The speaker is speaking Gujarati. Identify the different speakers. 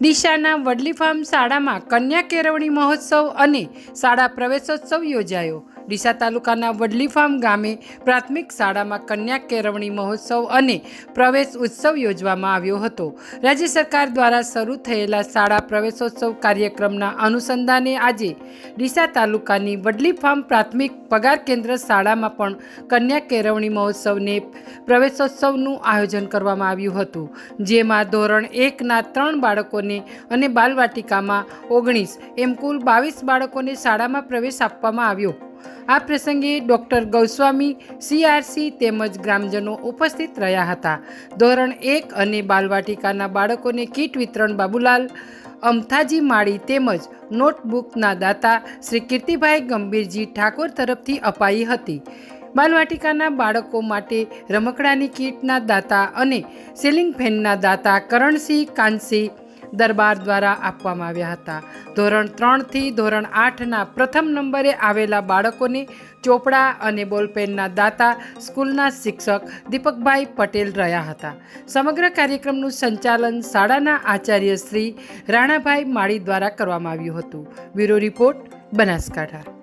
Speaker 1: ડીસાના વડલી ફાર્મ શાળામાં કન્યા કેળવણી મહોત્સવ અને શાળા પ્રવેશોત્સવ યોજાયો. ડીસા તાલુકાના વડલી ફાર્મ ગામે પ્રાથમિક શાળામાં કન્યા કેળવણી મહોત્સવ અને પ્રવેશ ઉત્સવ યોજવામાં આવ્યો હતો. રાજ્ય સરકાર દ્વારા શરૂ થયેલા શાળા પ્રવેશોત્સવ કાર્યક્રમના અનુસંધાને આજે ડીસા તાલુકાની વડલી ફાર્મ પ્રાથમિક પગાર કેન્દ્ર શાળામાં પણ કન્યા કેળવણી મહોત્સવને પ્રવેશોત્સવનું આયોજન કરવામાં આવ્યું હતું. જેમાં ધોરણ એકના ત્રણ બાળકોને અને બાલવાટિકામાં ઓગણીસ, એમ કુલ બાવીસ બાળકોને શાળામાં પ્રવેશ આપવામાં આવ્યો. આ પ્રસંગે ડૉક્ટર ગૌસ્વામી, સીઆરસી તેમજ ગ્રામજનો ઉપસ્થિત રહ્યા હતા. ધોરણ એક અને બાલવાટિકાના બાળકોને કીટ વિતરણ બાબુલાલ, અમથાજી માળી તેમજ નોટબુકના દાતા શ્રી કીર્તિભાઈ ગંભીરજી ઠાકોર તરફથી અપાઈ હતી. બાલવાટિકાના બાળકો માટે રમકડાની કીટના દાતા અને સીલિંગ ફેનના દાતા કરણસિંહ, કાનસિંહ દરબાર દ્વારા આપવામાં આવ્યા હતા. ધોરણ ત્રણથી ધોરણ આઠના પ્રથમ નંબરે આવેલા બાળકોને ચોપડા અને બોલપેનના દાતા સ્કૂલના શિક્ષક દીપકભાઈ પટેલ રહ્યા હતા. સમગ્ર કાર્યક્રમનું સંચાલન શાળાના આચાર્ય શ્રી રાણાભાઈ માળી દ્વારા કરવામાં આવ્યું હતું. Bureau report Banaskantha.